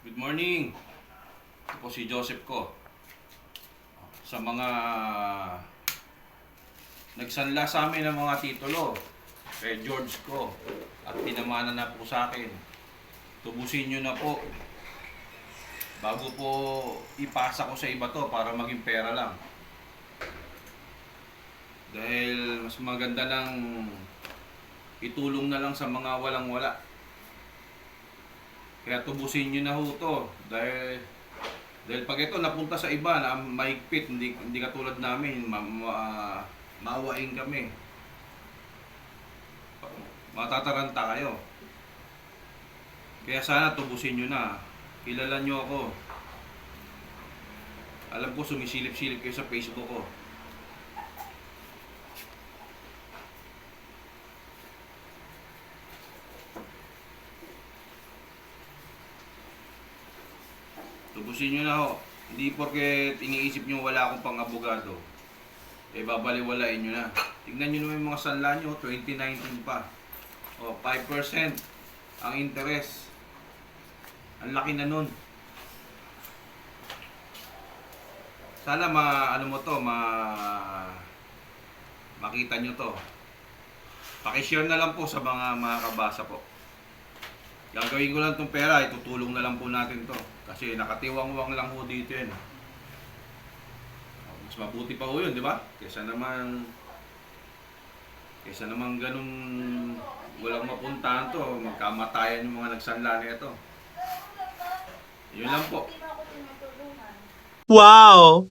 Good morning. Ito po si Joseph ko. Sa mga nagsanla sa amin ng mga titulo, kay George ko, at pinamana na po sa akin. Tubusin nyo na po. Bago po ipasa ko sa iba to para maging pera lang. Dahil mas maganda lang itulong na lang sa mga walang-wala. Kaya tubusin nyo na ho to. Dahil, dahil pag ito napunta sa iba na mahigpit, hindi, hindi katulad namin, ma, ma, maawain kami. Matataranta kayo. Kaya sana tubusin nyo na. Kilala nyo ako. Alam ko sumisilip-silip kayo sa Facebook ko. Tubusin nyo na ho. Hindi porke iniisip nyo wala akong pang-abogado. Eh babaliwalain nyo na. Tignan nyo naman yung mga sanla nyo, 2019 pa. O, 5% ang interest. Ang laki na nun. Sana ma ano mo to, ma makita nyo to. Pakishare na lang po sa mga mga kabasa po. Gagawin ko lang tong pera, itutulong na lang po natin to. Kasi nakatiwang-wang lang ho dito yan. Mas mabuti pa ho yun, di ba? Kesa naman, kesa naman ganun walang mapuntahan to, magkamatayan yung mga nagsanla nito. Yun lang po. Wow!